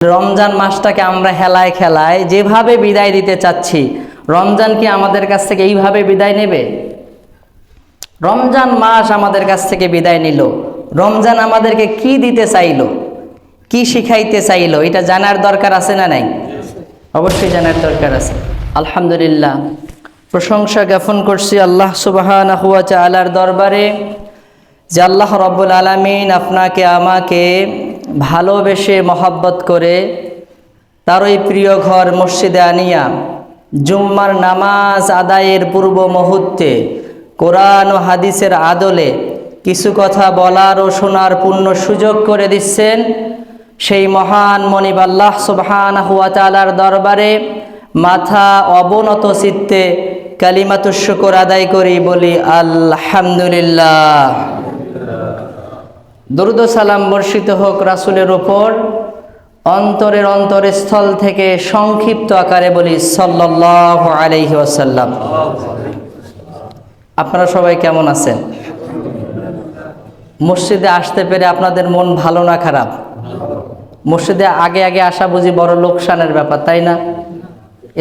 রমজান মাসটাকে আমরা হেলায় খেলায় যেভাবে বিদায় দিতে চাচ্ছি, রমজান কি আমাদের কাছ থেকে এইভাবে বিদায় নেবে? রমজান মাস আমাদের কাছ থেকে বিদায় নিল। রমজান আমাদেরকে কি দিতে চাইলো? কি শিখাইতে চাইলো? এটা জানার দরকার আছে না নাই? অবশ্যই জানার দরকার আছে। আলহামদুলিল্লাহ। প্রশংসা জ্ঞাপন করছি আল্লাহ সুবাহান আলার দরবারে যে আল্লাহ রব্বুল আলমিন আপনাকে, আমাকে ভালোবেসে মহব্বত করে তার ওই প্রিয় ঘর মসজিদে আনিয়া জুম্মার নামাজ আদায়ের পূর্ব মুহূর্তে কোরআন ও হাদিসের আদলে কিছু কথা বলার ও শোনার পূর্ণ সুযোগ করে দিচ্ছেন সেই মহান মনিব আল্লাহ সুবহান হুয়া তালার দরবারে মাথা অবনত চিত্তে কালিমাতুর আদায় করি, বলি আলহামদুলিল্লাহ। দরুদ সালাম বর্ষিত হোক রাসুলের ওপর অন্তরের অন্তরের স্থল থেকে সংক্ষিপ্ত আকারে বলি সাল্লাহ আলহি আসাল্লাম আপনারা সবাই কেমন আছেন? মসজিদে আসতে পেরে আপনাদের মন ভালো না খারাপ? মসজিদে আগে আগে আসা বুঝি বড় লোকসানের ব্যাপার, তাই না?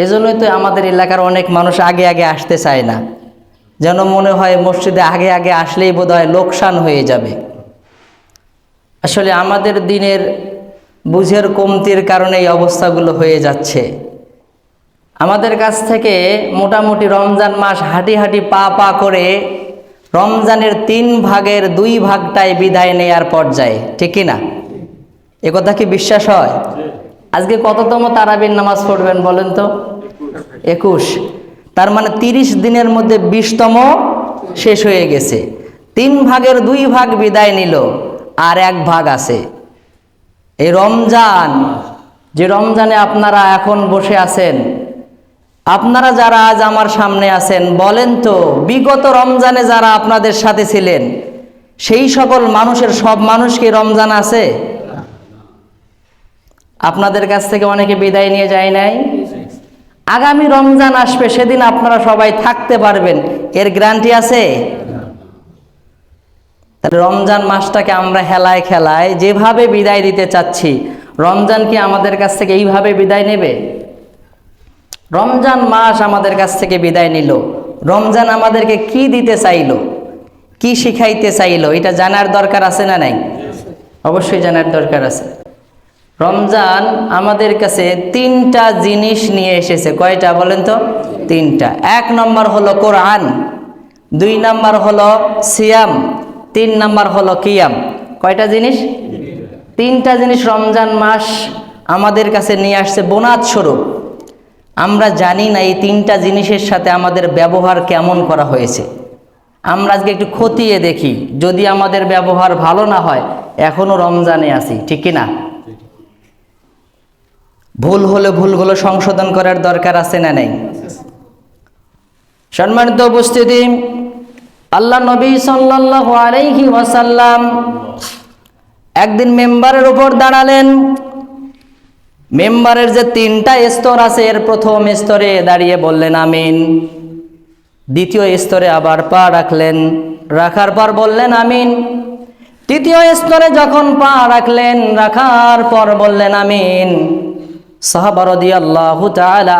এজন্যই তো আমাদের এলাকার অনেক মানুষ আগে আগে আসতে চায় না। যেন মনে হয় মসজিদে আগে আগে আসলেই বোধ হয় লোকসান হয়ে যাবে। আসলে আমাদের দিনের বুঝের কমতির কারণে এই অবস্থাগুলো হয়ে যাচ্ছে। আমাদের কাছ থেকে মোটামুটি রমজান মাস হাঁটি হাঁটি পা পা করে রমজানের তিন ভাগের দুই ভাগটাই বিদায় নেয়ার পর্যায়ে, ঠিক না? এ কথা কি বিশ্বাস হয়? আজকে কততম তারাবির নামাজ পড়বেন বলেন তো? একুশ। তার মানে তিরিশ দিনের মধ্যে বিশতম শেষ হয়ে গেছে। তিন ভাগের দুই ভাগ বিদায় নিল। আর এক ভাগ আছে। এই রমজান, যে রমজানে আপনারা এখন বসে আছেন, আপনারা যারা আজ আমার সামনে আছেন, বলেন তো, বিগত রমজানে যারা আপনাদের সাথে ছিলেন, সেই সকল মানুষের সব মানুষ কি রমজান আছে? আপনাদের কাছ থেকে অনেকে বিদায় নিয়ে যায় নাই? আগামী রমজান আসবে, সেদিন আপনারা সবাই থাকতে পারবেন। এর গ্যারান্টি আছে? তাহলে রমজান মাসটাকে আমরা হেলায় খেলায় যেভাবে বিদায় দিতে চাচ্ছি, রমজান কি আমাদের কাছ থেকে এইভাবে বিদায় নেবে? রমজান মাস আমাদের কাছ থেকে বিদায় নিল। রমজান আমাদেরকে কি দিতে চাইলো? কি শিখাইতে চাইলো? এটা জানার দরকার আছে না নাই? অবশ্যই জানার দরকার আছে। রমজান আমাদের কাছে তিনটা জিনিস নিয়ে এসেছে। কয়টা বলেন তো? তিনটা। এক নম্বর হলো কোরআন, দুই নম্বর হলো সিয়াম তিন নম্বর হলো কিয়াম। কয়টা জিনিস? তিনটা জিনিস রমজান মাস আমাদের কাছে নিয়ে আসছে বোনাত স্বরূপ। আমরা জানি না এই তিনটা জিনিসের সাথে আমাদের ব্যবহার কেমন করা হয়েছে। আমরা আজকে একটু খতিয়ে দেখি, যদি আমাদের ব্যবহার ভালো না হয় এখনও রমজানে আছি, ঠিক কি না ভুল হলে ভুলগুলো সংশোধন করার দরকার আছে না নেই? সম্মানিত উপস্থিতি আল্লাহ নবী সাল্লাল্লাহু আলাইহি ওয়াসাল্লাম একদিন মেম্বারের উপর দাঁড়ালেন। মেম্বারের যে তিনটা স্তর আছে, এর প্রথম স্তরে দাঁড়িয়ে বললেন, আমিন। দ্বিতীয় স্তরে আবার পা রাখলেন। রাখার পর বললেন, আমিন। তৃতীয় স্তরে যখন পা রাখলেন, রাখার পর বললেন, আমিন। সাহাবারদি আল্লাহ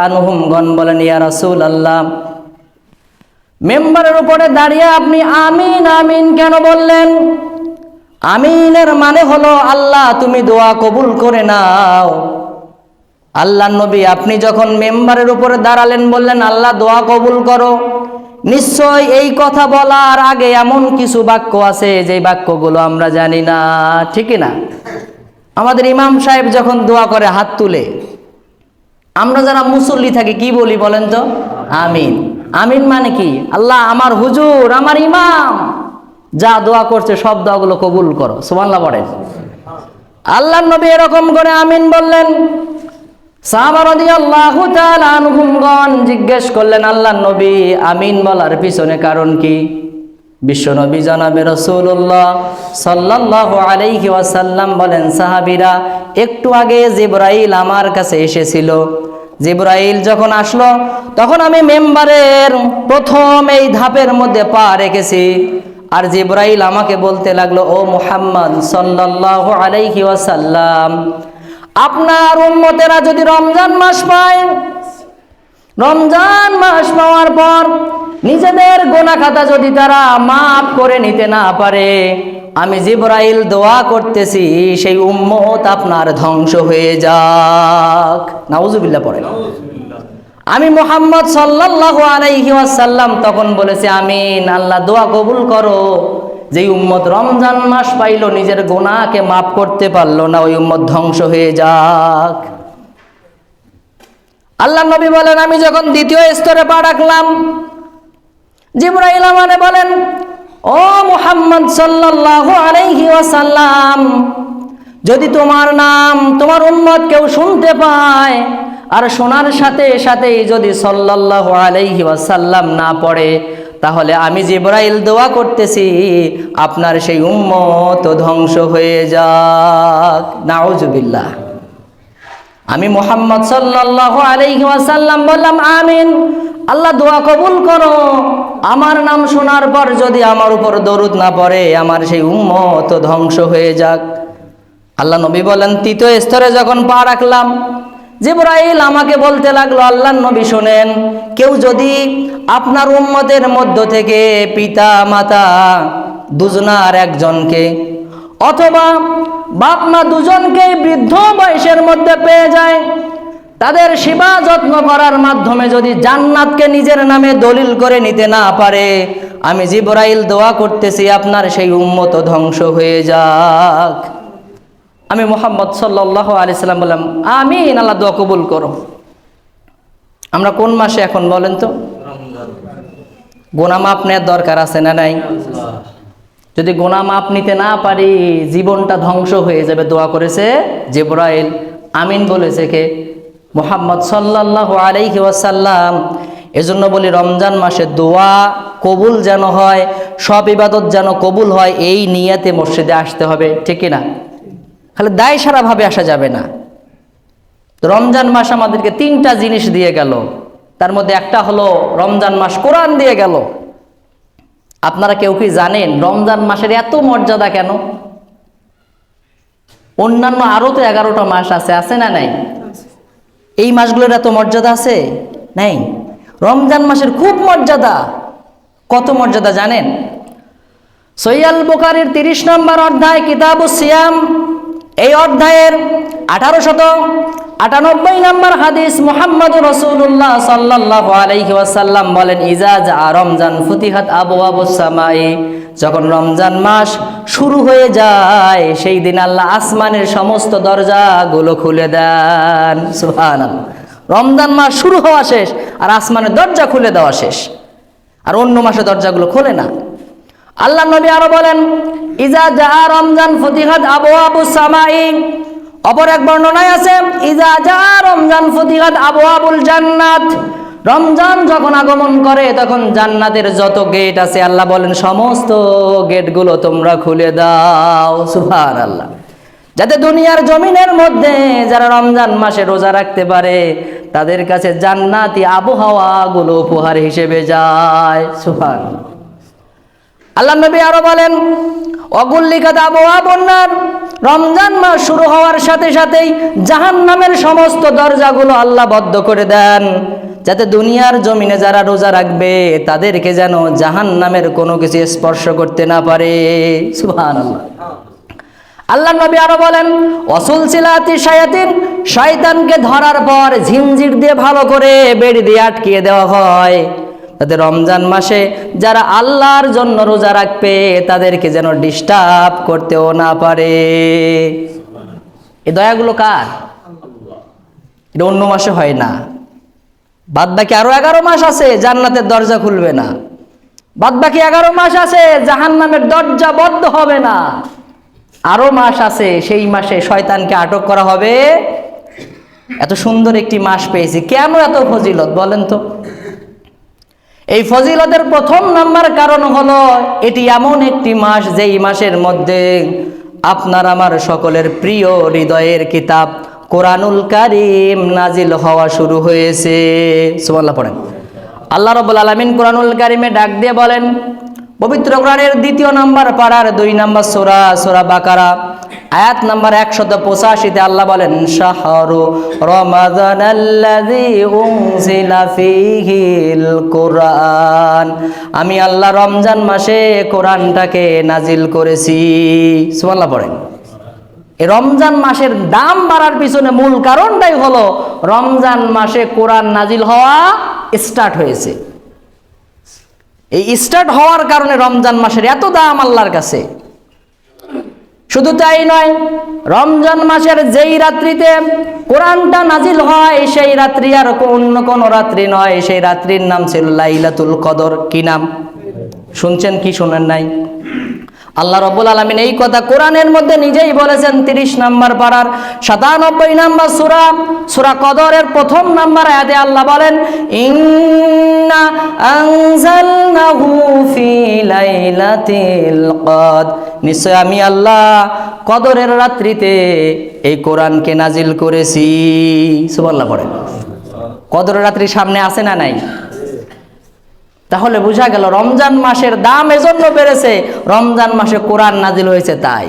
আনহুমগণ বলেন, ইয়া রাসূল আল্লাহ মেম্বারের উপরে দাঁড়িয়ে আপনি আমিন আমিন কেন বললেন? আমিনের মানে হলো, আল্লাহ তুমি দোয়া কবুল করে নাও। আল্লাহ নবী আপনি যখন মেম্বারের উপরে দাঁড়ালেন, বললেন, আল্লাহ, দোয়া কবুল করো। নিশ্চয় এই কথা বলার আগে এমন কিছু বাক্য আছে, যে বাক্যগুলো আমরা জানি না ঠিকই না? আমাদের ইমাম সাহেব যখন দোয়া করে হাত তুলে, আমরা যারা মুসল্লি থাকি, কি বলি বলেন তো? আমিন। আমিন মানে কি? আল্লাহ আমার হুজুর, আমার ইমাম। যা দোয়া করছে, সব দোয়াগুলো কবুল করো। সুমাল্লা পড়েন আল্লাহ নবী এরকম করে আমিন বললেন। জিজ্ঞেস করলেন আল্লাহ নবী, আমিন বলার পিছনে কারণ কি? বিশ্বনবী জনাবে রসুল্লাহ সাল্লাহ আলাইহি ওয়াসাল্লাম বলেন, সাহাবিরা, একটু আগে জিব্রাইল আমার কাছে এসেছিল। জিব্রাইল যখন আসলো, তখন আমি মেম্বারের প্রথম এই ধাপের মধ্যে পা রেখেছি। আর জিব্রাইল আমাকে বলতে লাগল, ও মুহাম্মদ সাল্লাহ আলাইহি ওয়াসাল্লাম, আপনার উম্মতেরা যদি রমজান মাস পায় রমজান মাস পাওয়ার পর নিজেদের গোনা খাতা যদি তারা মাফ করে নিতে না পারে আমি জিব্রাইল দোয়া করতেছি সেই উম্মত আপনার ধ্বংস হয়ে যাক। নাউজুবিল্লাহ পড়ে আমি মোহাম্মদ সাল্লাল্লাহু আলাইহি ওয়াসাল্লাম তখন বলেছি আমিন আল্লাহ দোয়া কবুল করো। যেই উম্মত রমজান মাস পাইলো নিজের গোনাকে মাফ করতে পারল না ওই উম্মত ধ্বংস হয়ে যাক। আল্লাহ নবী বলেন, আমি যখন দ্বিতীয় স্তরে পা রাখলাম, জিব্রাইল আমারে বলেন, ও মুহাম্মদ সাল্লাল্লাহু আলাইহি ওয়াসাল্লাম, যদি তোমার নাম তোমার উম্মত কেউ শুনতে পায় আর শোনার সাথে সাথেই যদি সাল্লাল্লাহু আলাইহি ওয়াসাল্লাম না পড়ে, তাহলে আমি জিব্রাইল দোয়া করতেছি, আপনার সেই উম্মত ধ্বংস হয়ে যাক। নাউজুবিল্লাহ। আমি মোহাম্মদ আলাইহি ওয়াসাল্লাম বললাম, আমিন। আল্লাহ দোয়া কবুল করো। আমার নাম শোনার পর যদি আমার উপর দরুদ না পড়ে, আমার সেই উম্মত ধ্বংস হয়ে যাক। আল্লাহ নবী বলেন, তৃতীয় স্তরে যখন পা রাখলাম, জিব্রাইল আমাকে বলতে লাগল, আল্লাহ নবী শোনেন, কেউ যদি আপনার উম্মতের মধ্য থেকে পিতা, মাতা, দুজনার একজনকে অথবা বাপ মা দুজনকেই বৃদ্ধ বয়সের মধ্যে পেয়ে যায়। তাদের সেবা যত্ন করার মাধ্যমে যদি জান্নাতকে নিজের নামে দলিল করে নিতে না পারে আমি জিব্রাইল দোয়া করতেছি আপনার সেই উম্মত ধ্বংস হয়ে যাক। আমি মোহাম্মদ সাল্লাহ আলি সাল্লাম বললাম আমিন আল্লাহ দোয়া কবুল করো। আমরা কোন মাসে এখন বলেন তো? গোনা মাপ নেওয়ার দরকার আছে না নাই? যদি গোনা মাপ নিতে না পারি, জীবনটা ধ্বংস হয়ে যাবে, দোয়া করেছে জিব্রাইল। আমিন বলেছে কে? মোহাম্মদ সাল্লাল্লাহু আলাইহি ওয়াসাল্লাম। এজন্য বলি, রমজান মাসে দোয়া কবুল যেন হয়, সব ইবাদত যেন কবুল হয়, এই নিয়াতে মসজিদে আসতে হবে, ঠিক না? খালি দায় সারাভাবে আসা যাবে না। রমজান মাস আমাদেরকে তিনটা জিনিস দিয়ে গেল। তার মধ্যে একটা হলো, রমজান মাস কোরআন দিয়ে গেল। আপনারা কেউ কি জানেন রমজান মাসের এত মর্যাদা কেন? অন্যান্য আরও তো এগারোটা মাস আছে আছে না নাই? এই মাসগুলোর এত মর্যাদা আছে? নাই? রমজান মাসের খুব মর্যাদা। কত মর্যাদা জানেন? সৈয়াল বুকারির তিরিশ নম্বর অধ্যায় কিতাবু সিয়াম। এই অধ্যায়ের আঠারো শত আটানব্বই নম্বর হাদিস মোহাম্মদ রসুল্লাহ সাল্লাহ আলাইহি ওয়াসাল্লাম বলেন ইজাজ রমজান ফুতিহাত আবু আবু সামাই। যখন রমজান মাস শুরু হয়ে যায়, সেই দিন আল্লাহ আসমানের সমস্ত দরজাগুলো খুলে দেন। সুহান রমজান মাস শুরু হওয়া শেষ আর আসমানের দরজা খুলে দেওয়া শেষ। আর অন্য মাসে দরজাগুলো খোলে না। আল্লাহ নবী আরও বলেন, ইজা যা রমজান ফতিহাত আবু আবু সামাই। অপর এক বর্ণনায় আছে, ইজা যা রমজান ফতিহাত আবু আবুল জান্নাত। রমজান যখন আগমন করে, তখন জান্নাতের যত গেট আছে, আল্লাহ বলেন, সমস্ত গেটগুলো তোমরা খুলে দাও। সুভান আল্লাহ যাতে দুনিয়ার জমিনের মধ্যে যারা রমজান মাসে রোজা রাখতে পারে, তাদের কাছে জান্নাতি আবহাওয়াগুলো উপহার হিসেবে যায়। সুভান আল্লাহ নবী আরও বলেন, অগুল্লিকাত আবহাওয়া বন্যার রমজান মাস শুরু হওয়ার সাথে সাথেই জাহান নামের সমস্ত দরজাগুলো আল্লাহ বদ্ধ করে দেন, যাতে দুনিয়ার জমিনে যারা রোজা রাখবে, তাদেরকে যেন জাহান নামের কোনো কিছু স্পর্শ করতে না পারে। সুহান আল্লাহ নবী আরও বলেন, অসুল সিলাতি শায়াতিন, শয়তানকে ধরার পর ঝিনঝির দিয়ে ভালো করে বেড়ি দিয়ে আটকিয়ে দেওয়া হয়। তাদের রমজান মাসে যারা আল্লাহর জন্য রোজা রাখবে, তাদেরকে যেন ডিস্টার্ব করতেও না পারে। এই দয়াগুলো কার? এটা অন্য মাসে হয় না। বাদ বাকি আরও এগারো মাস আছে, জান্নাতের দরজা খুলবে না। বাদ বাকি এগারো মাস আছে জাহান নামের দরজা বদ্ধ হবে না। আরও মাস আছে, সেই মাসে শয়তানকে আটক করা হবে। এত সুন্দর একটি মাস পেয়েছি। কেন এত ফজিলত? বলেন তো। এই ফজিলতের প্রথম নাম্বার কারণ হলো, এটি এমন একটি মাস যেই মাসের মধ্যে আপনার আমার সকলের প্রিয় হৃদয়ের কিতাব কোরআনুল কারিম নাজিল হওয়া শুরু হয়েছে। সুবহানাল্লাহ পড়েন। আল্লাহ রবুল আলমিন কোরআনুল কারিমে ডাক দিয়ে বলেন পবিত্র কোরআনের দ্বিতীয় নাম্বার পাড়ার দুই নাম্বার সোরা সোরা বাকারা, আয়াত নাম্বার একশত পঁচাশিতে আল্লাহ বলেন, শাহরু রমাদান কোরআন। আমি আল্লাহ রমজান মাসে কোরআনটাকে নাজিল করেছি। সুবহানাল্লাহ পড়েন। রমজান মাসের দাম বাড়ার পিছনে মূল কারণটাই হলো, রমজান মাসে কোরআন নাজিল হওয়া স্টার্ট হয়েছে। এই স্টার্ট হওয়ার কারণে রমজান মাসের এত দাম আল্লাহর কাছে। শুধু তাই নয়, রমজান মাসের যেই রাত্রিতে কোরআনটা নাজিল হয়, সেই রাত্রি আর অন্য কোন রাত্রি নয়, সেই রাত্রির নাম ছিল লাইলাতুল কদর। কি নাম? শুনছেন কি শোনেন নাই? আল্লাহ রব্বুল আলমিন এই কথা কোরআনের মধ্যে নিজেই বলেছেন, তিরিশ নাম্বার পাড়ার সাতানব্বই নাম্বার সুরা সুরা কদরের প্রথম নাম্বার আয়াতে আল্লাহ বলেন, ইন্না আনজালনাহু ফি নিশ্চয় আমি আল্লাহ কদরের রাত্রিতে এই কোরআনকে নাজিল করেছি। সুবহানাল্লাহ পড়েন। কদরের রাত্রি সামনে আছে না নাই? তাহলে বোঝা গেল রমজান মাসের দাম এজন্য বেড়েছে, রমজান মাসে কোরআন নাজিল হয়েছে তাই।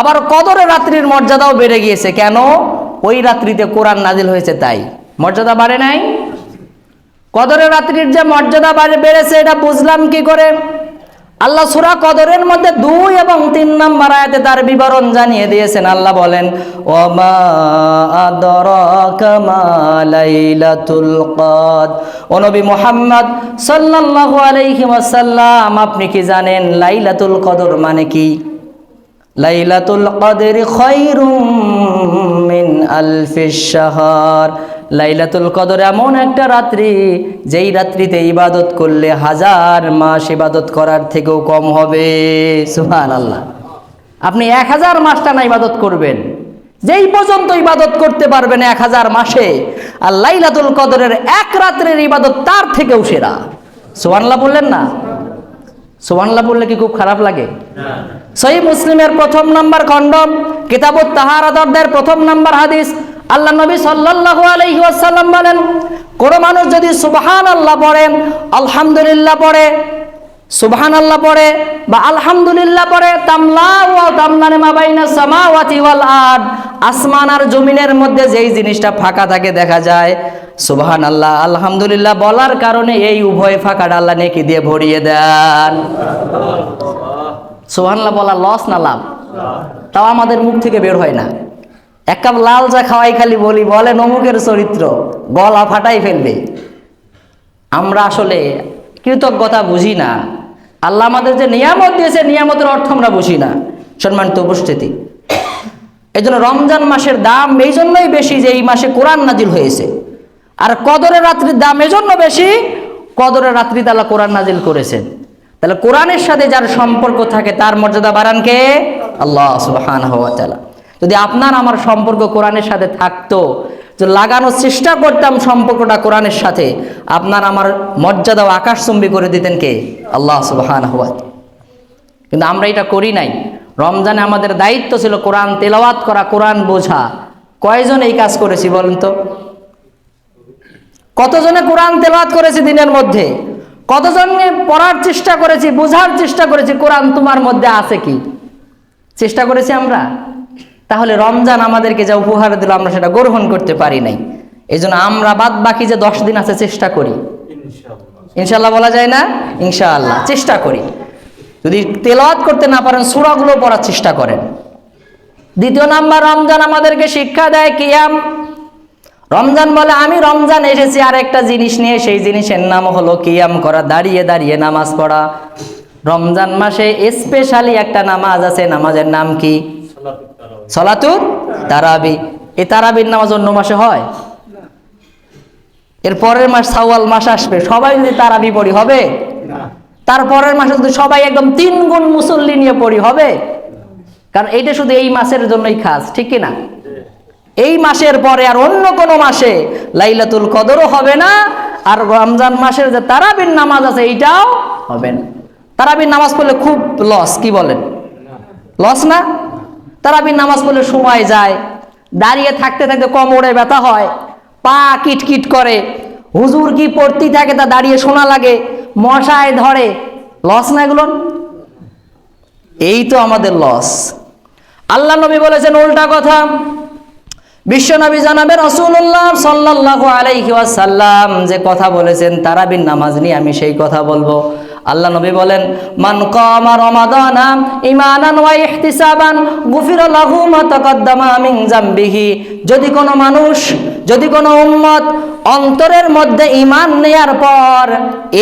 আবার কদরে রাত্রির মর্যাদাও বেড়ে গিয়েছে, কেন? ওই রাত্রিতে কোরআন নাজিল হয়েছে তাই। মর্যাদা বাড়ে নাই? কদরের রাত্রির যে মর্যাদা বাড়ে বেড়েছে, এটা বুঝলাম কি করে? আল্লাহ সুরা কদরের মধ্যে দুই এবং তিন নম্বর আয়াতে তার বিবরণ জানিয়ে দিয়েছেন। আল্লাহ বলেন ও মুহাম্মদ সাল্লাল্লাহু আলাইহি আপনি কি জানেন লাইলাতুল কদর মানে কি? লাইলাতুল কদর খায়রুম মিন আলফিশ শাহর। লাইলাতুল কদর এমন একটা রাত্রি যেই রাত্রিতে ইবাদত করলে হাজার মাস ইবাদত করার থেকেও কম হবে। সুহান আল্লাহ আপনি এক হাজার মাস টানা ইবাদত করবেন। যেই পর্যন্ত ইবাদত করতে পারবেন এক হাজার মাসে আর লাইলাতুল কদরের এক রাত্রের ইবাদত তার থেকেও সেরা। সোহানলা বললেন না? সোহানলা বললে কি খুব খারাপ লাগে? সহি মুসলিমের প্রথম নাম্বার খণ্ড কিতাবুত তাহারাদের প্রথম নাম্বার হাদিস আল্লাহ নবী সাল্লাল্লাহু আলাইহি ওয়াসাল্লাম বলেন, কোন মানুষ যদি সুবহানাল্লাহ পড়ে, আলহামদুলিল্লাহ পড়ে, সুবহানাল্লাহ পড়ে বা আলহামদুলিল্লাহ পড়ে, তামলা ওয়া তামলানে মা বাইনা সামাওয়াতি ওয়াল আরদ, আসমান আর জমিনের মধ্যে যেই জিনিসটা ফাঁকা থাকে দেখা যায় সুবহান আল্লাহ আলহামদুলিল্লাহ বলার কারণে এই উভয় ফাঁকাটা আল্লাহ নেকি দিয়ে ভরিয়ে দেন। সুবহানাল্লাহ বলা লস না লাভ? তাও আমাদের মুখ থেকে বের হয় না। এক কাপ লাল চা খাওয়াই খালি বলি, বলে নমুকের চরিত্র, গলা ফাটাই ফেলবে। আমরা আসলে কৃতজ্ঞতা বুঝি না। আল্লাহ আমাদের যে নিয়ামত দিয়েছে, নিয়ামতের অর্থ আমরা বুঝি না। সম্মানিত উপস্থিতি। এই জন্য রমজান মাসের দাম এই জন্যই বেশি যে এই মাসে কোরআন নাজিল হয়েছে। আর কদরের রাত্রির দাম এজন্য বেশি, কদরের রাত্রিতে আল্লাহ কোরআন নাজিল করেছেন। তাহলে কোরআনের সাথে যার সম্পর্ক থাকে, তার মর্যাদা বাড়ান কে? আল্লাহ সুবহান যদি আপনার আমার সম্পর্ক কোরআনের সাথে থাকতো যে লাগানোর চেষ্টা করতাম সম্পর্কটা কোরআনের সাথে, আপনার আমার মর্যাদা মর্যাদাও আকাশচুম্বী করে দিতেন কে? আল্লাহ সুবহান কিন্তু আমরা এটা করি নাই। রমজানে আমাদের দায়িত্ব ছিল কোরআন তেলাওয়াত করা, কোরআন বোঝা। কয়জন এই কাজ করেছি বলেন তো? কতজনে কোরআন তেলাওয়াত করেছি দিনের মধ্যে? কতজনে পড়ার চেষ্টা করেছি, বোঝার চেষ্টা করেছি, কোরআন তোমার মধ্যে আছে কি? চেষ্টা করেছি আমরা? তাহলে রমজান আমাদেরকে যা উপহার দিল আমরা সেটা গ্রহণ করতে পারি নাই। এই জন্য আমরা বাদ বাকি যে দশ দিন আছে চেষ্টা করি। ইনশাল্লাহ বলা যায় না? ইনশাআল্লাহ চেষ্টা করি। যদি তেলাওয়াত করতে না পারেন সুরাগুলো পড়ার চেষ্টা করেন। দ্বিতীয় নাম্বার রমজান আমাদেরকে শিক্ষা দেয় কিয়াম। রমজান বলে আমি রমজান এসেছি আর একটা জিনিস নিয়ে সেই জিনিসের নাম হলো কিয়াম করা দাঁড়িয়ে দাঁড়িয়ে নামাজ পড়া। রমজান মাসে স্পেশালি একটা নামাজ আছে নামাজের নাম কি? সলাতুর তারাবি। এই তারাবির নামাজ অন্য মাসে হয়? এর পরের মাস সাওয়াল মাস আসবে। সবাই যদি তারাবি পড়ি হবে? তার পরের মাসে যদি সবাই একদম তিন গুণ মুসল্লি নিয়ে পড়ি হবে? কারণ এইটা শুধু এই মাসের জন্যই খাস ঠিক কি না এই মাসের পরে আর অন্য কোনো মাসে লাইলাতুল কদরও হবে না আর রমজান মাসের যে তারাবির নামাজ আছে এইটাও হবে না। তারাবির নামাজ পড়লে খুব লস কি বলেন? লস না? তারাবির নামাজ পড়লে সময় যায়। দাঁড়িয়ে থাকতে থাকতে কোমরে ব্যথা হয়, পা কিটকিট করে। হুজুর কি পড়তেই থাকে তা দাঁড়িয়ে শোনা লাগে, মশায় ধরে। লস না এগুলো এই তো আমাদের লস আল্লাহ নবী বলেছেন উল্টা কথা। বিশ্বনবী জানাবেন রসুল্লাহ সাল্লাল্লাহু আলাইহি ওয়াসাল্লাম যে কথা বলেছেন, তারাবির নামাজ নিয়ে আমি সেই কথা বলব। আল্লাহ নবী বলেন, মান কামা রমাদানা ঈমানান ওয়া ইহতিসাবান, গুফিরা লাহু মা তাকাদ্দামা মিন জামবিহি। যদি কোনো মানুষ, যদি কোনো উম্মত অন্তরের মধ্যে ইমান নেয়ার পর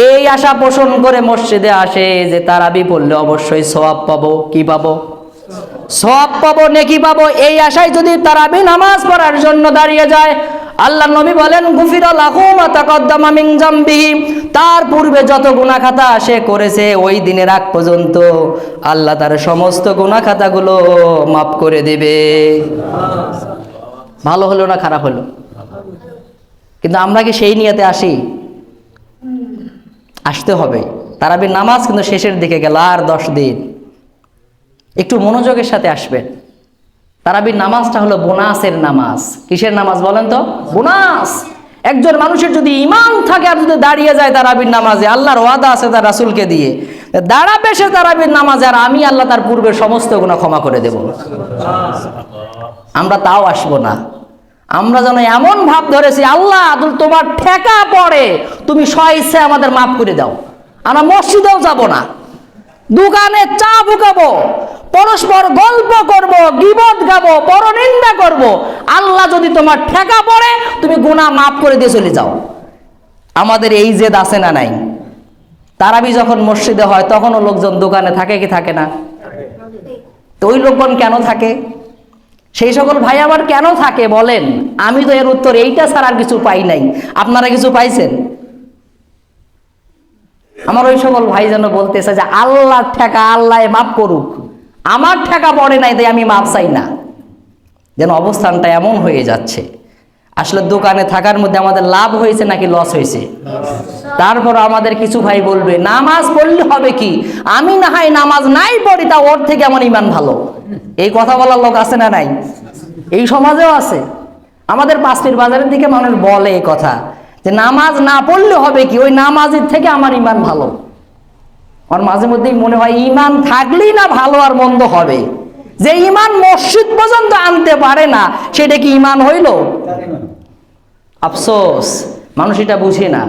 এই আশা পোষণ করে মসজিদে আসে যে তারাবি পড়লে অবশ্যই সওয়াব পাবো, কি পাবো? সব পাবো, নেকি পাবো? এই আশায় যদি তারাবি নামাজ পড়ার জন্য দাঁড়িয়ে যায় আল্লাহ নবী বলেন, গুফিরা তার পূর্বে যত গুনাহ খাতা সে করেছে ওই দিনের আগ পর্যন্ত। আল্লাহ তার সমস্ত গুনাহ খাতাগুলো মাফ করে দেবে। ভালো হলো না খারাপ হলো? কিন্তু আমরা কি সেই নিয়েতে আসি? আসতে হবে। তারাবির নামাজ কিন্তু শেষের দিকে গেল, আর দশ দিন। একটু মনোযোগের সাথে আসবেন। তারাবির নামাজটা হলো বোনাসের নামাজ। কিসের নামাজ বলেন তো? বোনাস। একজন মানুষের যদি ইমান থাকে আর যদি দাঁড়িয়ে যায় তারাবির নামাজে, আল্লাহর ওয়াদা আছে তার রাসুলকে দিয়ে। দাঁড়াবে সে তারাবির নামাজে আর আমি আল্লাহ তার পূর্বের সমস্ত গুণা ক্ষমা করে দেব। আমরা তাও আসব না। আমরা যেন এমন ভাব ধরেছি, আল্লাহ তুমি তোমার ঠেকা পড়ে, তুমি স্বইচ্ছে আমাদের মাফ করে দাও। আমরা মসজিদেও যাব না। দোকানে চা বুকাবো পরস্পর গল্প করব, গিবত গাবো, পরনিন্দা করব। আল্লাহ যদি তোমার ঠেকা পড়ে, তুমি গুনাহ মাফ করে দিয়ে চলে যাও। আমাদের এই জেদ আছে না নাই? তারাবি যখন মসজিদে হয়, তখনও লোকজন দোকানে থাকে কি থাকে না? তো ওই লোকজন কেন থাকে? সেই সকল ভাই আমার কেন থাকে বলেন? আমি তো এর উত্তর এইটা ছাড়া আর কিছু পাই নাই। আপনারা কিছু পাইছেন? আমার ওই সকল ভাই যেন বলতেছে যে আল্লাহর ঠেকা আল্লাহ মাফ করুক। আমার ঠেকা পড়ে নাই তাই আমি মাপ চাই না। যেন অবস্থানটা এমন হয়ে যাচ্ছে। আসলে দোকানে থাকার মধ্যে আমাদের লাভ হয়েছে নাকি লস হয়েছে? তারপর আমাদের কিছু ভাই বলবে, নামাজ পড়লে হবে কি? আমি না হয় নামাজ নাই পড়ি, তা ওর থেকে আমার ইমান ভালো। এই কথা বলার লোক আছে না নাই? এই সমাজেও আছে। আমাদের পাঁচটির বাজারের দিকে মানুষ বলে এই কথা। যে নামাজ না পড়লে হবে কি? ওই নামাজের থেকে আমার ইমান ভালো। আমার মাঝে মধ্যেই মনে হয় ইমান থাকলেই না ভালো আর মন্দ হবে। যে ইমান মসজিদ পর্যন্ত আনতে পারে না, সেটা কি ইমান হইল? আফসোস, মানুষ এটা বুঝে না।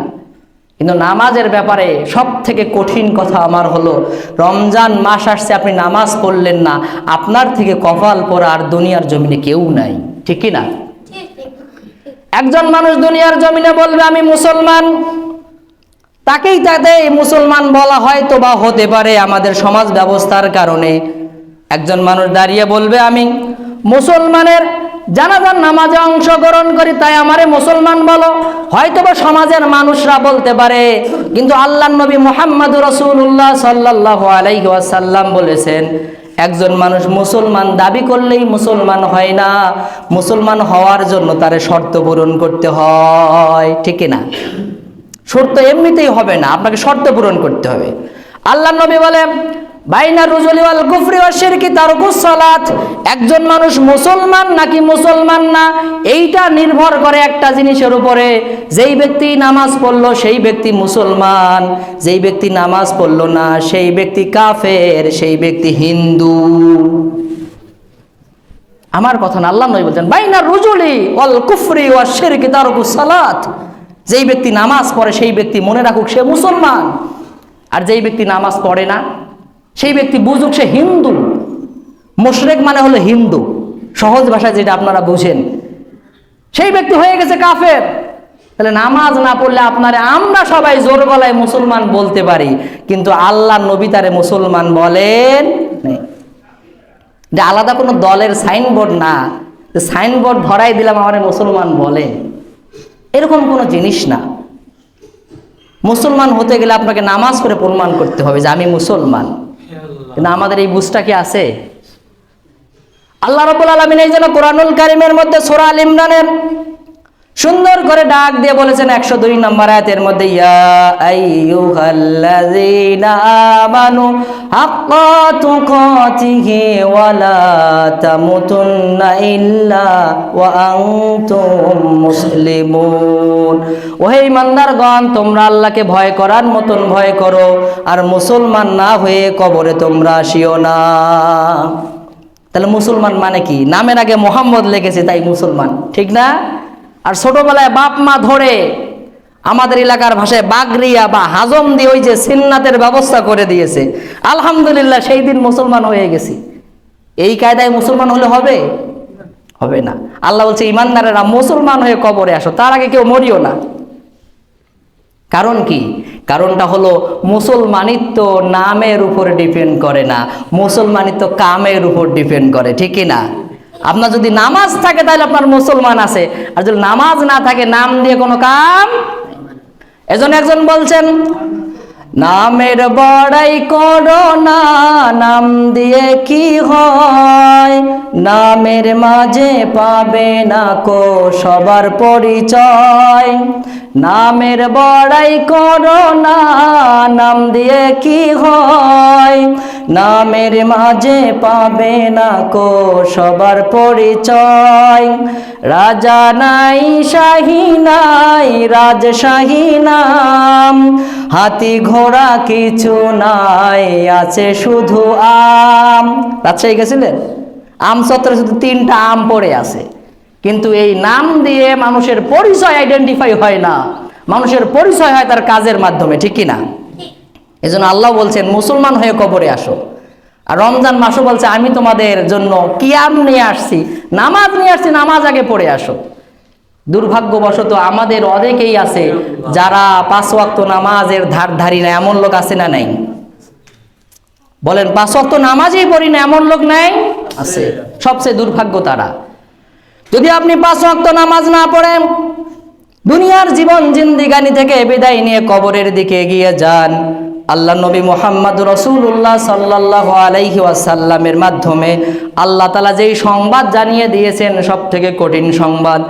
কিন্তু নামাজের ব্যাপারে সব থেকে কঠিন কথা আমার হলো, রমজান মাস আসছে, আপনি নামাজ পড়লেন না, আপনার থেকে কপাল পরা আর দুনিয়ার জমিনে কেউ নাই। ঠিক না? একজন মানুষ দুনিয়ার জমিনে বলবে, আমি মুসলমান। তাকেই তাতে মুসলমান বলা হয়তো বা হতে পারে আমাদের সমাজ ব্যবস্থার কারণে। একজন মানুষ দাঁড়িয়ে বলবে, আমি মুসলমানের জানাজার নামাজে অংশগ্রহণ করি, তাই আমারে মুসলমান বলো। হয়তো বা সমাজের মানুষরা বলতে পারে, কিন্তু আল্লাহ নবী মোহাম্মদ রসুল্লাহ সাল্লাহ আলাইহি ওয়াসাল্লাম বলেছেন একজন মানুষ মুসলমান দাবি করলেই মুসলমান হয় না। মুসলমান হওয়ার জন্য তার শর্ত পূরণ করতে হয়, ঠিক না শর্ত এমনিতেই হবে না, আপনাকে শর্ত পূরণ করতে হবে। আল্লাহ নবী বলে বাইনা রুজুলি ওয়াল কুফরি ওয়াল শিরকি তারকুস সালাত। একজন মানুষ মুসলমান নাকি মুসলমান না, এইটা নির্ভর করে একটা জিনিসের উপরে। যেই ব্যক্তি নামাজ পড়ল, সেই ব্যক্তি মুসলমান। যেই ব্যক্তি নামাজ পড়ল না, সেই ব্যক্তি কাফের, সেই ব্যক্তি হিন্দু। আমার কথা আল্লাহ নবী বলছেন, বাইনা রুজুলি ওয়াল কুফরি ওয়াল শিরকি তারকুস সালাত। যেই ব্যক্তি নামাজ পড়ে, সেই ব্যক্তি মনে রাখুক সে মুসলমান। আর যেই ব্যক্তি নামাজ পড়ে না সেই ব্যক্তি বুঝুক সে হিন্দু। মুশরেক মানে হলো হিন্দু। সহজ ভাষায় যেটা আপনারা বুঝেন। সেই ব্যক্তি হয়ে গেছে কাফের। তাহলে নামাজ না পড়লে আপনারে আমরা সবাই জোর গলায় মুসলমান বলতে পারি। কিন্তু আল্লাহ নবী তারে মুসলমান বলেন যে আলাদা কোনো দলের সাইনবোর্ড না। সাইনবোর্ড ধরাই দিলাম আমার মুসলমান বলে। এরকম কোনো জিনিস না। মুসলমান হতে গেলে আপনাকে নামাজ করে প্রমাণ করতে হবে যে আমি মুসলমান। কিন্তু আমাদের এই বুঝটা কি আছে? আল্লাহ রবুল আলমিন এই জন্য কোরআনুল কারিমের মধ্যে সোরা আল ইমরানের সুন্দর করে ডাক দিয়ে বলেছেন একশো দুই নম্বর আয়াতের মধ্যে, ইয়া আইয়ুহাল্লাযীনা আমানু তুকাতিহি ওয়ালা তামুতুন্না ইল্লা ওয়া আনতুম মুসলিমুন। ওহে ইমানদারগণ তোমরা আল্লাহকে ভয় করার মতন ভয় করো, আর মুসলমান না হয়ে কবরে তোমরা আসিও না। তাহলে মুসলমান মানে কি? নামের আগে মোহাম্মদ লেগেছে তাই মুসলমান, ঠিক না? আর ছোটবেলায় বাপ মা ধরে আমাদের এলাকার ভাষায় বাগরিয়া বা হাজম দিয়ে ওই যে সিন্নাতের ব্যবস্থা করে দিয়েছে। আলহামদুলিল্লাহ সেই দিন মুসলমান হয়ে গেছি। এই কায়দায় মুসলমান হলে হবে? হবে না। আল্লাহ বলছে, ইমানদারেরা মুসলমান হয়ে কবরে আসো, তার আগে কেউ মরিও না। কারণ কি? কারণটা হলো মুসলমানিত্ব নামের উপর ডিপেন্ড করে না, মুসলমানিত্ব কামের উপর ডিপেন্ড করে, ঠিক না? আপনার যদি নামাজ থাকে, তাহলে আপনার মুসলমান আছে। আর যদি নামাজ না থাকে, নাম দিয়ে কোনো কাম এজন একজন বলছেন নামের বড়াই করো না, নাম দিয়ে কি হয়? নামের মাঝে পাবে না কো সবার পরিচয়। নামের বড়াই করো না, নাম দিয়ে কি হয়? নামের মাঝে পাবে না কো সবার পরিচয়। রাজা নাই, শাহী নাই, রাজশাহী নাম। হাতি ঘোড়া কিছু নাই, আছে শুধু আম। রাজশাহী গেছিলেন আম চত্বরে শুধু তিনটা আম পড়ে আছে। কিন্তু এই নাম দিয়ে মানুষের পরিচয় আইডেন্টিফাই হয় না। মানুষের পরিচয় হয় তার কাজের মাধ্যমে, ঠিক কি না? এজন্য আল্লাহ বলছেন, মুসলমান হয়ে কবরে আসো। আর রমজান মাসও বলছে, আমি তোমাদের জন্য কিয়াম নিয়ে আসছি, নামাজ নিয়ে আসছি, নামাজ আগে পড়ে আসো। দুর্ভাগ্যবশত আমাদের অনেকেই আছে যারা পাঁচ ওয়াক্ত নামাজের ধার ধারি না, এমন লোক আছে না নাই? বলেন, পাঁচ ওয়াক্ত নামাজই পড়ি না, এমন লোক নাই? আছে। সবচেয়ে দুর্ভাগ্য তারা। যদি আপনি পাঁচ ওয়াক্ত নামাজ না পড়েন, দুনিয়ার জীবন, জিন্দিগানি থেকে বিদায় নিয়ে কবরের দিকে এগিয়ে যান আল্লাহ নবী মোহাম্মদ রসুল্লাহ সাল্লাহ আলাইহি ওয়াসাল্লামের মাধ্যমে আল্লাহ তালা যেই সংবাদ জানিয়ে দিয়েছেন সব থেকে কঠিন সংবাদ।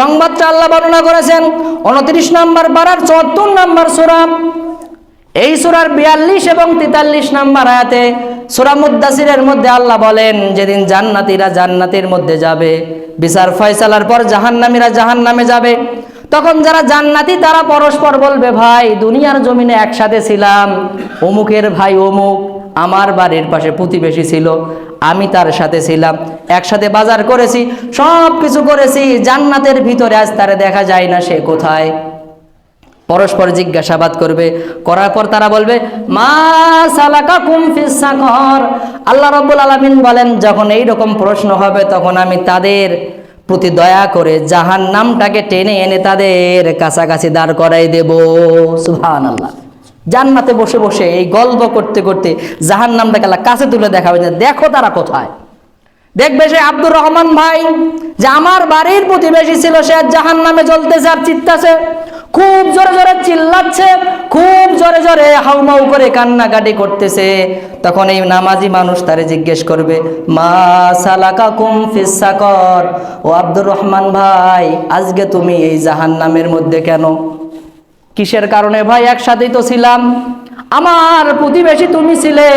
সংবাদটা আল্লাহ বর্ণনা করেছেন উনত্রিশ নম্বর বারার চুয়াত্তর নম্বর সুরাম এই সুরার বিয়াল্লিশ এবং তেতাল্লিশ নাম্বার আয়াতে সুরা মুদাসিরের মধ্যে আল্লাহ বলেন, যেদিন জান্নাতীরা জান্নাতের মধ্যে যাবে, বিচার ফয়সালার পর জাহান্নামীরা জাহান্নামে যাবে। তখন যারা জান্নাতি, তারা পরস্পর বলবে, ভাই, দুনিয়ার জমিনে একসাথে ছিলাম। অমুকের ভাই অমুক, আমার বাড়ির পাশে প্রতিবেশী ছিল, আমি তার সাথে ছিলাম, একসাথে বাজার করেছি সব কিছু করেছি, জান্নাতের ভিতরে আজ তারে দেখা যায় না, সে কোথায়? পরস্পর জিজ্ঞাসাবাদ করবে, করার পর তারা বলবে, মা আল্লাহ রব্বুল আলামিন বলেন, যখন এই রকম প্রশ্ন হবে, তখন আমি তাদের প্রতি দয়া করে জাহান নামটাকে টেনে এনে তাদের কাছাকাছি দাঁড় করাই দেব। সুহান আল্লাহ জান্নাতে বসে বসে এই গল্প করতে করতে জাহান নামটাকে কাছে তুলে দেখাবে দেখো তারা কোথায়? দেখবে সে আব্দুর রহমান ভাই, যে আমার বাড়ির প্রতিবেশী ছিল, সে জাহান নামে জ্বলতেছে আর চিত্তাছে খুব জোরে জোরে চিল্লাচ্ছে, খুব জোরে জোরে হাউমাউ করে কান্নাকাটি করতেছে। তখন এই নামাজি মানুষ তারে জিজ্ঞেস করবে, মা সালাকা কুম ফিসাকর ও আব্দুর রহমান ভাই, আজকে তুমি এই জাহান নামের মধ্যে কেন? কিসের কারণে ভাই? একসাথেই তো ছিলাম। আমার প্রতিবেশী তুমি ছিলে,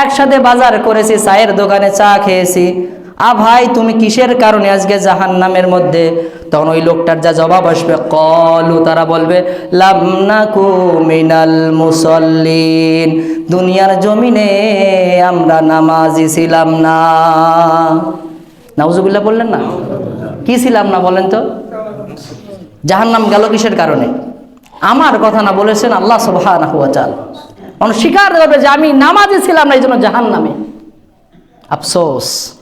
একসাথে বাজার করেছি, চায়ের দোকানে চা খেয়েছি। আ ভাই, তুমি কিসের কারণে আজকে জাহান নামের মধ্যে? তখন ওই লোকটার যা জবাব আসবে, কলু, তারা বলবে মিনাল মুসল্লিন, দুনিয়ার জমিনে আমরা নামাজি ছিলাম না। নাউজুবিল্লাহ বললেন না? কি ছিলাম না বলেন তো? জাহান্নাম গেল কিসের কারণে? আমার কথা না বলেছেন আল্লাহ ওয়া মানুষ স্বীকার করবে যে আমি নামাজে ছিলাম না, এই জন্য জাহান্নামে। আফসোস।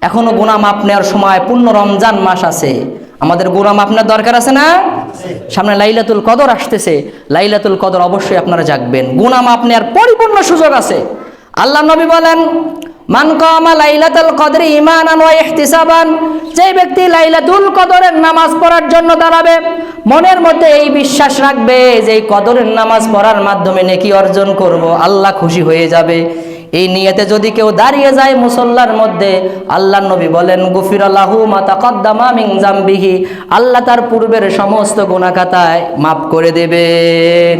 এখনও গুনাহ মাপ নেওয়ার সময়, পূর্ণ রমজান মাস আছে। আমাদের গুনাহ মাপ নেওয়ার দরকার আছে না? সামনে লাইলাতুল কদর আসতেছে। লাইলাতুল কদর অবশ্যই আপনারা জাগবেন। গুনাহ মাপ নেওয়ার পরিপূর্ণ সুযোগ আছে। আল্লাহ নবী বলেন মান কামা লাইলাতুল কদরি ঈমানান ওয়া ইহতিসাবান যে ব্যক্তি লাইলাতুল কদরের নামাজ পড়ার জন্য দাঁড়াবে, মনের মধ্যে এই বিশ্বাস রাখবে যে এই কদরের নামাজ পড়ার মাধ্যমে নেকি অর্জন করব, আল্লাহ খুশি হয়ে যাবে। এই নিয়েতে যদি কেউ দাঁড়িয়ে যায় মুসল্লার মধ্যে আল্লাহ নবী বলেন গুফির আল্লাহু মাতা কদ্দামা মিং জাম্বিহি আল্লাহ তার পূর্বের সমস্ত গুণাকাতায় মাফ করে দেবেন।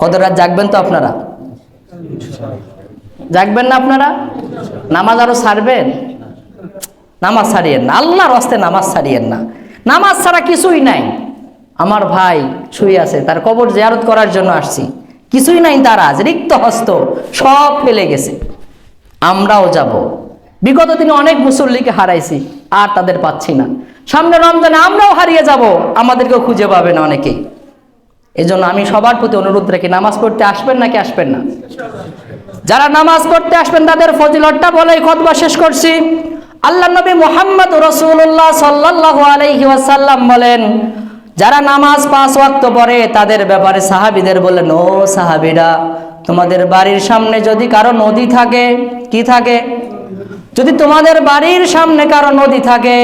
কত রাত জাগবেন তো আপনারা? জাগবেন না আপনারা? নামাজ আরও ছাড়বেন? নামাজ ছাড়িয়েন না। আল্লাহর হস্তে নামাজ ছাড়িয়েন না। নামাজ ছাড়া কিছুই নাই। আমার ভাই শুয়ে আছে, তার কবর জিয়ারত করার জন্য আসছি। কিছুই নাই তার আজ, রিক্ত হস্ত, সব ফেলে গেছে। আমরাও যাব। বিগত দিনে অনেক মুসল্লিকে হারাইছি, আর তাদের পাচ্ছি না। সামনে রমজানে আমরাও হারিয়ে যাব। আমাদেরকেও খুঁজে পাবে না অনেকেই। এই জন্য আমি সবার প্রতি অনুরোধ রাখি, নামাজ পড়তে আসবেন নাকি আসবেন না? যারা নামাজ পড়তে আসবেন, তাদের ফজিলতটা বলে খতবা শেষ করছি। আল্লাহ নবী মোহাম্মদ রসুল্লাহ সাল্লাহ আলাইহি ওয়াসাল্লাম বলেন, যারা নামাজ পাঁচ ওয়াক্ত পড়ে, তাদের ব্যাপারে সাহাবিদের বলেন, ও সাহাবিরা, তোমাদের বাড়ির সামনে যদি কারও নদী থাকে, কি থাকে? যদি তোমাদের বাড়ির সামনে কারও নদী থাকে,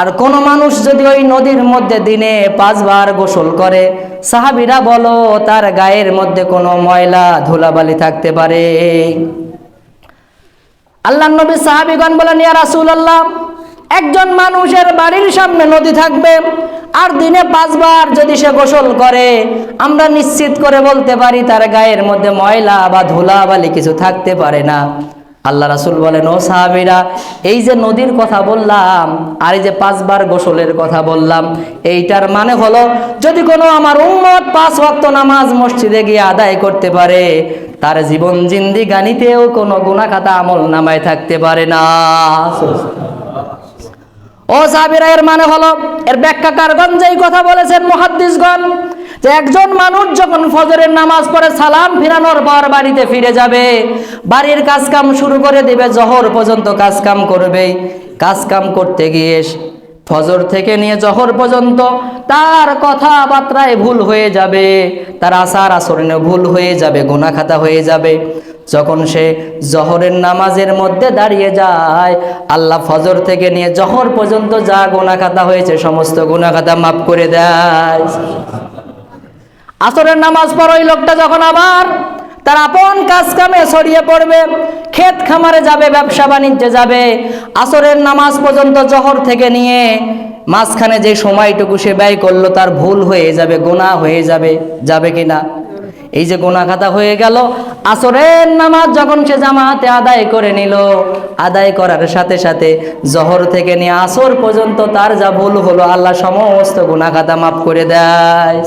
আর কোনো মানুষ যদি ওই নদীর মধ্যে দিনে পাঁচবার গোসল করে, সাহাবিরা বলো তার গায়ের মধ্যে কোনো ময়লা ধুলাবালি থাকতে পারে। আল্লাহ নবী সাহাবিগণ বলেন, ইয়া রাসূলুল্লাহ, একজন মানুষের বাড়ির সামনে নদী থাকবে, আর দিনে পাঁচবার যদি সে গোসল করে, আমরা নিশ্চিত করে বলতে পারি তার গায়ের মধ্যে ময়লা বা ধুলাবালি কিছু থাকতে পারে না। আল্লাহ রাসুল বলেন, ও সাহাবিরা, এই যে নদীর কথা বললাম আর এই যে পাঁচবার গোসলের কথা বললাম, এইটার মানে হলো যদি কোনো আমার উম্মত পাঁচ ভক্ত নামাজ মসজিদে গিয়ে আদায় করতে পারে, তার জীবন জিন্দি গানিতেও কোনো গুণাখাতা আমল নামায় থাকতে পারে না। ও সাবিরা এর মানে হলো, এর ব্যাখ্যাকারগণ যেই কথা বলেছেন মহাদ্দিসগণ, যে একজন মানুষ যখন ফজরের নামাজ পড়ে সালাম ফিরানোর পর বাড়িতে ফিরে যাবে, বাড়ির কাজকাম শুরু করে দিবে, জহর পর্যন্ত কাজকাম করবে কাজকাম করতে গিয়ে ফজর থেকে নিয়ে জহর পর্যন্ত তার কথাবার্তায় ভুল হয়ে যাবে, তার আসার আচরণে ভুল হয়ে যাবে গুণাখাতা হয়ে যাবে। যখন সে জহরের নামাজের মধ্যে দাঁড়িয়ে যায়, আল্লাহ ফজর থেকে নিয়ে জহর পর্যন্ত যা গুণাখাতা হয়েছে, সমস্ত গুণাখাতা মাফ করে দেয়। আসরের নামাজ পর ওই লোকটা যখন আবার তার আপন কাজ কামে ছড়িয়ে পড়বে, ক্ষেত খামারে যাবে, ব্যবসা বাণিজ্যে যাবে, আসরের নামাজ পর্যন্ত জহর থেকে নিয়ে মাঝখানে যে সময়টুকু সে ব্যয় করল, তার ভুল হয়ে যাবে, গোনা হয়ে যাবে যাবে কিনা? এই যে গোনা খাতা হয়ে গেল, আসরের নামাজ যখন সে জামাতে আদায় করে নিল, আদায় করার সাথে সাথে জহর থেকে নিয়ে আসর পর্যন্ত তার যা ভুল হলো, আল্লাহ সমস্ত গুণা খাতা মাফ করে দেয়।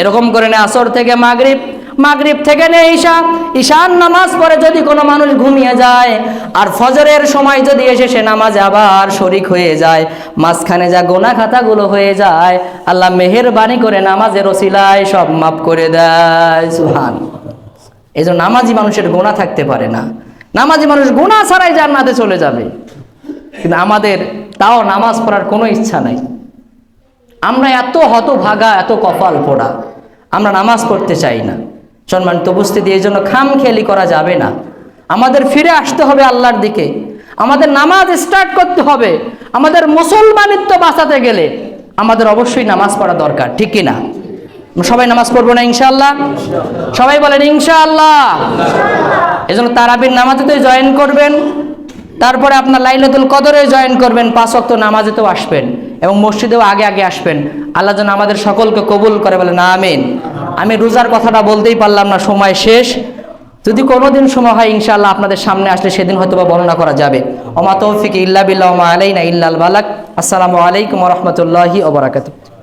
এরকম করে নে আসর থেকে মাগরিব মাগরিব থেকে নে ঈশা। ঈশান নামাজ পড়ে যদি কোনো মানুষ ঘুমিয়ে যায়, আর ফজরের সময় যদি এসে সে নামাজে আবার শরিক হয়ে যায়, মাঝখানে যা গোনা খাতাগুলো হয়ে যায়, আল্লাহ মেহেরবানি করে নামাজের ওসিলায় সব মাফ করে দেয়। সুহান এই জন্য নামাজি মানুষের গোনা থাকতে পারে না। নামাজি মানুষ গোনা ছাড়াই জান্নাতে চলে যাবে। কিন্তু আমাদের তাও নামাজ পড়ার কোনো ইচ্ছা নাই। আমরা এত হতভাগা, এত কপাল পোড়া। আমরা নামাজ পড়তে চাই না। সম্মানিত উপস্থিতি, এই জন্য খাম খেয়ালি করা যাবে না। আমাদের ফিরে আসতে হবে আল্লাহর দিকে। আমাদের নামাজ স্টার্ট করতে হবে। আমাদের মুসলমানিত্ব বাঁচাতে গেলে আমাদের অবশ্যই নামাজ পড়া দরকার, ঠিক কি না সবাই নামাজ পড়ব না, ইনশাআল্লাহ? সবাই বলেন, ইনশাআল্লাহ। এই জন্য তারাবির নামাজেতে জয়েন করবেন। তারপরে আপনার লাইলাতুল কদরে জয়েন করবেন, পাঁচ অক্ত নামাজে তো আসবেন। এবং মসজিদেও আগে আগে আসবেন। আল্লাহ যেন আমাদের সকলকে কবুল করে বলে না আমিন। আমি রোজার কথাটা বলতেই পারলাম না, সময় শেষ। যদি কোনোদিন সময় হয়, ইনশাআল্লাহ আপনাদের সামনে আসলে সেদিন হয়তো বা বর্ণনা করা যাবে। ওমা তৌফিক ইল্লা বিল্লাহ আলাইনা ইল্লাল বালাক আসসালামু আলাইকুম রহমতুল্লাহি ওবরাকাতুহ